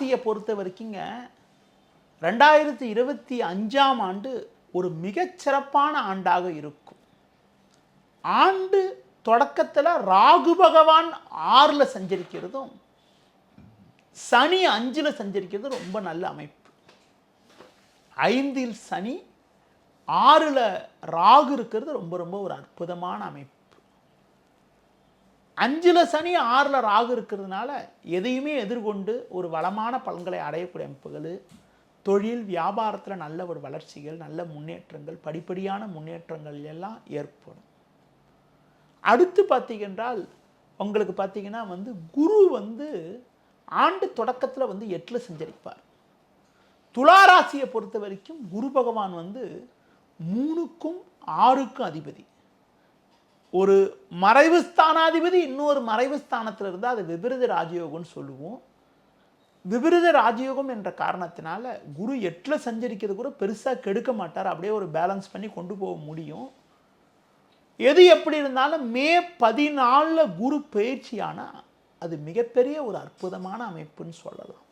ராசியை பொறுத்த வரைக்குங்க ரெண்டாயிரத்தி இருபத்தி அஞ்சாம் ஆண்டு ஒரு மிகச்சிறப்பான ஆண்டாக இருக்கும். ஆண்டு தொடக்கத்தில் ராகு பகவான் ஆறில் சஞ்சரிக்கிறதும் சனி அஞ்சில் சஞ்சரிக்கிறது ரொம்ப நல்ல அமைப்பு. ஐந்தில் சனி ஆறில் ராகு இருக்கிறது ரொம்ப ரொம்ப ஒரு அற்புதமான அமைப்பு. அஞ்சில் சனி ஆறில் ராகு இருக்கிறதுனால எதையுமே எதிர்கொண்டு ஒரு வளமான பலன்களை அடையக்கூடிய அமைப்புகள் தொழில் வியாபாரத்தில் நல்ல ஒரு வளர்ச்சிகள் நல்ல முன்னேற்றங்கள் படிப்படியான முன்னேற்றங்கள் எல்லாம் ஏற்படும். அடுத்து பார்த்தீங்கன்றால் உங்களுக்கு பார்த்தீங்கன்னா வந்து குரு வந்து ஆண்டு தொடக்கத்தில் வந்து எட்டில் சஞ்சரிப்பார். துளாராசியை பொறுத்த வரைக்கும் குரு பகவான் வந்து மூணுக்கும் ஆறுக்கும் அதிபதி. ஒரு மறைவு ஸ்தானாதிபதி இன்னொரு மறைவு ஸ்தானத்தில் இருந்தால் அது விபரீத ராஜயோகம்னு சொல்லுவோம். விபரீத ராஜயோகம் என்ற காரணத்தினால குரு எட்டில் சஞ்சரிக்கிறது கூட பெருசாக கெடுக்க மாட்டார். அப்படியே ஒரு பேலன்ஸ் பண்ணி கொண்டு போக முடியும். எது எப்படி இருந்தாலும் மே பதினாலில் குரு பயிற்சியானால் அது மிகப்பெரிய ஒரு அற்புதமான அமைப்புன்னு சொல்லலாம்.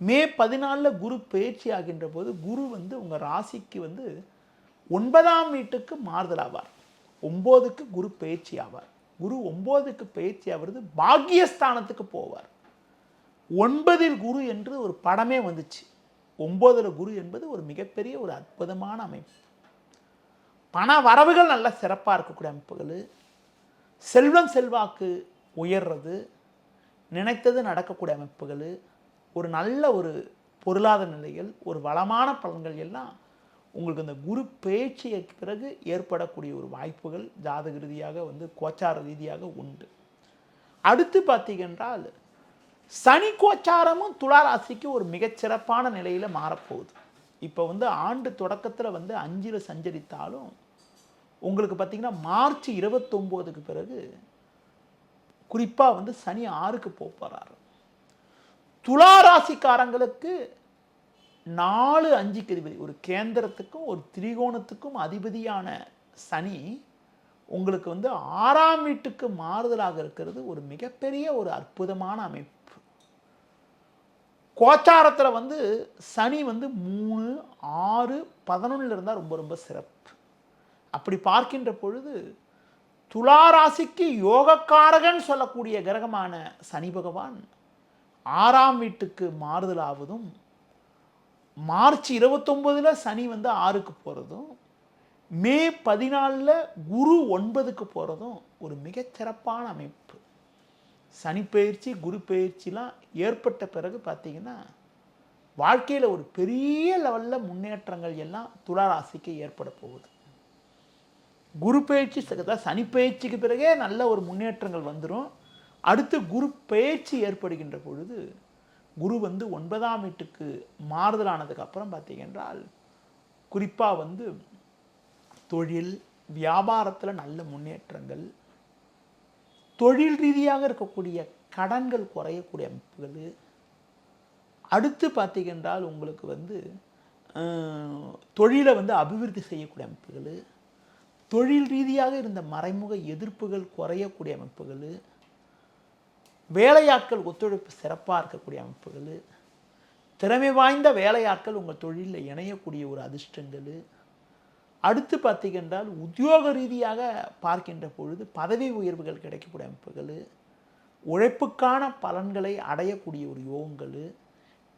மே பதினாலில் குரு பயிற்சி ஆகின்ற போது குரு வந்து உங்கள் ராசிக்கு வந்து ஒன்பதாம் வீட்டுக்கு மாறுதல் ஆவார் ஒம்போதுக்கு குரு பயிற்சி ஆவார். குரு ஒம்போதுக்கு பயிற்சி ஆகிறது பாக்கியஸ்தானத்துக்கு போவார். ஒன்பதில் குரு என்று ஒரு படமே வந்துச்சு. ஒம்போதில் குரு என்பது ஒரு மிகப்பெரிய ஒரு அற்புதமான அமைப்பு. பண வரவுகள் நல்ல சிறப்பாக இருக்கக்கூடிய அமைப்புகள். செல்வம் செல்வாக்கு உயர்றது நினைத்தது நடக்கக்கூடிய அமைப்புகள். ஒரு நல்ல ஒரு பொருளாதார நிலைகள் ஒரு வளமான பலன்கள் எல்லாம் உங்களுக்கு இந்த குரு பேச்சியக்கு பிறகு ஏற்படக்கூடிய ஒரு வாய்ப்புகள் ஜாதக ரீதியாக வந்து கோச்சார ரீதியாக உண்டு. அடுத்து பார்த்தீங்கன்றால் சனி கோச்சாரமும் துளாராசிக்கு ஒரு மிகச்சிறப்பான நிலையில் மாறப்போகுது. இப்போ வந்து ஆண்டு தொடக்கத்தில் வந்து அஞ்சில் சஞ்சரித்தாலும் உங்களுக்கு பார்த்தீங்கன்னா மார்ச் இருபத்தொம்போதுக்கு பிறகு குறிப்பாக வந்து சனி ஆறுக்கு போக போகிறாரு துளாராசிக்காரங்களுக்கு நாலு அஞ்சுக்கு அதிபதி ஒரு கேந்திரத்துக்கும் ஒரு திரிகோணத்துக்கும் அதிபதியான சனி உங்களுக்கு வந்து ஆறாம் வீட்டுக்கு மாறுதலாக இருக்கிறது ஒரு மிகப்பெரிய ஒரு அற்புதமான அமைப்பு. கோச்சாரத்தில் வந்து சனி வந்து மூணு ஆறு பதினொன்றில் இருந்தால் ரொம்ப ரொம்ப சிறப்பு. அப்படி பார்க்கின்ற பொழுது துளாராசிக்கு யோகக்காரகன் சொல்லக்கூடிய கிரகமான சனி பகவான் ஆறாம் வீட்டுக்கு மாறுதலாவதும் மார்ச் இருபத்தொம்போதில் சனி வந்து ஆறுக்கு போகிறதும் மே பதினாலில் குரு ஒன்பதுக்கு போகிறதும் ஒரு மிகச்சிறப்பான அமைப்பு. சனி பயிற்சி குரு பயிற்சிலாம் ஏற்பட்ட பிறகு பார்த்தீங்கன்னா வாழ்க்கையில் ஒரு பெரிய லெவலில் முன்னேற்றங்கள் எல்லாம் துளாராசிக்கு ஏற்பட போகுது. குரு பயிற்சி சனி பயிற்சிக்கு பிறகே நல்ல ஒரு முன்னேற்றங்கள் வந்துடும் அடுத்து குரு பயிற்சி ஏற்படுகின்ற பொழுது குரு வந்து ஒன்பதாம் வீட்டுக்கு மாறுதலானதுக்கு அப்புறம் பார்த்தீங்கன்றால் குறிப்பாக வந்து தொழில் வியாபாரத்தில் நல்ல முன்னேற்றங்கள் தொழில் ரீதியாக இருக்கக்கூடிய கடன்கள் குறையக்கூடிய அமைப்புகள். அடுத்து பார்த்தீங்கன்றால் உங்களுக்கு வந்து தொழிலை வந்து அபிவிருத்தி செய்யக்கூடிய அமைப்புகள் தொழில் ரீதியாக இருந்த மறைமுக எதிர்ப்புகள் குறையக்கூடிய அமைப்புகள் வேலையாட்கள் ஒத்துழைப்பு சிறப்பாக இருக்கக்கூடிய அமைப்புகள் திறமை வாய்ந்த வேலையாட்கள் உங்கள் தொழிலில் இணையக்கூடிய ஒரு அதிர்ஷ்டங்கள் அடுத்து பார்த்தீங்கன்றால் உத்தியோக ரீதியாக பார்க்கின்ற பொழுது பதவி உயர்வுகள் கிடைக்கக்கூடிய அமைப்புகள் உழைப்புக்கான பலன்களை அடையக்கூடிய ஒரு யோகங்கள்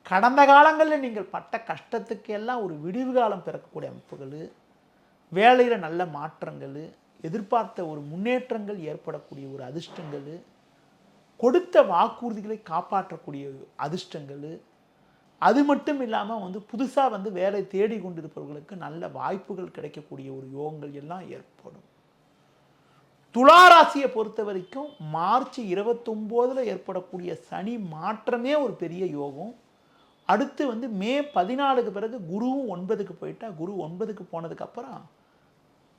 கடந்த காலங்களில் நீங்கள் பட்ட கஷ்டத்துக்கு எல்லாம் ஒரு விடிவு காலம் பிறக்கக்கூடிய அமைப்புகள் வேலையில் நல்ல மாற்றங்கள் எதிர்பார்த்த ஒரு முன்னேற்றங்கள் ஏற்படக்கூடிய ஒரு அதிர்ஷ்டங்கள் கொடுத்த வாக்குறுதிகளை காப்பாற்றக்கூடிய அதிர்ஷ்டங்கள் அது மட்டும் இல்லாமல் வந்து புதுசாக வந்து வேலை தேடி கொண்டிருப்பவர்களுக்கு நல்ல வாய்ப்புகள் கிடைக்கக்கூடிய ஒரு யோகங்கள் எல்லாம் ஏற்படும். துலா ராசியை பொறுத்த வரைக்கும் மார்ச் இருபத்தொம்போதில் ஏற்படக்கூடிய சனி மாற்றமே ஒரு பெரிய யோகம். அடுத்து வந்து மே பதினாலுக்கு பிறகு குருவும் ஒன்பதுக்கு போயிட்டா குரு ஒன்பதுக்கு போனதுக்கப்புறம்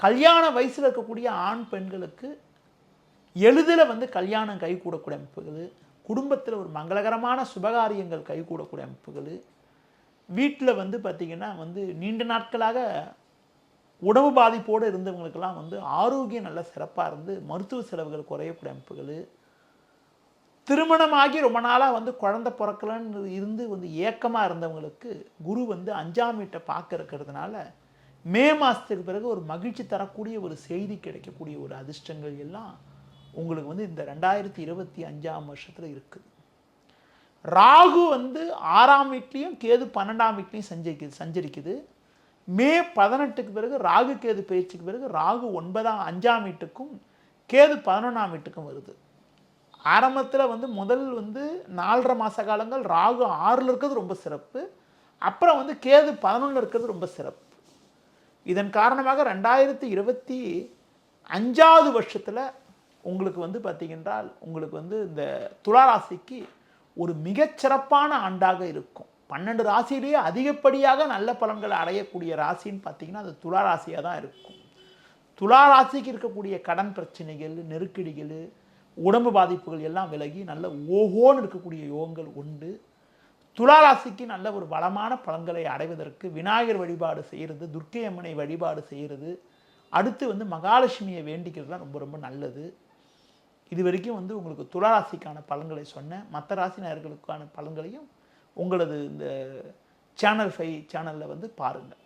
கல்யாண வயசில் இருக்கக்கூடிய ஆண் பெண்களுக்கு எளிதில் வந்து கல்யாணம் கைகூடக்கூடிய அமைப்புகள் குடும்பத்தில் ஒரு மங்களகரமான சுபகாரியங்கள் கைகூடக்கூடிய அமைப்புகள் வீட்டில் வந்து பார்த்திங்கன்னா வந்து நீண்ட நாட்களாக உணவு பாதிப்போடு இருந்தவங்களுக்கெல்லாம் வந்து ஆரோக்கியம் நல்ல சிறப்பாக இருந்து மருத்துவ செலவுகள் குறையக்கூடிய அமைப்புகள் திருமணமாகி ரொம்ப நாளாக வந்து குழந்தை பிறக்கலன்னு இருந்து வந்து ஏக்கமாக இருந்தவங்களுக்கு குரு வந்து அஞ்சாம் வீட்டை பார்க்க இருக்கிறதுனால மே மாதத்துக்கு பிறகு ஒரு மகிழ்ச்சி தரக்கூடிய ஒரு செய்தி கிடைக்கக்கூடிய ஒரு அதிர்ஷ்டங்கள் எல்லாம் உங்களுக்கு வந்து இந்த ரெண்டாயிரத்தி இருபத்தி அஞ்சாம் வருஷத்தில் இருக்குது. ராகு வந்து ஆறாம் வீட்லேயும் கேது பன்னெண்டாம் வீட்லேயும் சஞ்சரிக்குது சஞ்சரிக்குது. மே பதினெட்டுக்கு பிறகு ராகு கேது பயிற்சிக்கு பிறகு ராகு ஒன்பதாம் அஞ்சாம் வீட்டுக்கும் கேது பதினொன்றாம் வீட்டுக்கும் வருது. ஆரம்பத்தில் வந்து முதல் வந்து நாலரை மாத காலங்கள் ராகு ஆறில் இருக்கிறது ரொம்ப சிறப்பு. அப்புறம் வந்து கேது பதினொன்றில் இருக்கிறது ரொம்ப சிறப்பு. இதன் காரணமாக ரெண்டாயிரத்தி இருபத்தி அஞ்சாவது வருஷத்தில் உங்களுக்கு வந்து பார்த்தீங்கன்றால் உங்களுக்கு வந்து இந்த துளாராசிக்கு ஒரு மிகச்சிறப்பான ஆண்டாக இருக்கும். பன்னெண்டு ராசியிலேயே அதிகப்படியாக நல்ல பலன்களை அடையக்கூடிய ராசின்னு பார்த்தீங்கன்னா அது துளாராசியாக தான் இருக்கும். துளாராசிக்கு இருக்கக்கூடிய கடன் பிரச்சனைகள் நெருக்கடிகள் உடம்பு பாதிப்புகள் எல்லாம் விலகி நல்ல ஓஹோன்னு இருக்கக்கூடிய யோகங்கள் உண்டு. துலா ராசிக்கு நல்ல ஒரு வளமான பலன்களை அடைவதற்கு விநாயகர் வழிபாடு செய்கிறது துர்க்கை அம்மனை வழிபாடு செய்கிறது அடுத்து வந்து மகாலட்சுமியை வேண்டிக்கிறதுலாம் ரொம்ப ரொம்ப நல்லது. இது வரைக்கும் வந்து உங்களுக்கு துளாராசிக்கான பலன்களை சொன்னேன் மற்ற ராசினர்களுக்கான பலன்களையும் உங்களது இந்த சேனல் ஃபை சேனலில் வந்து பாருங்கள்.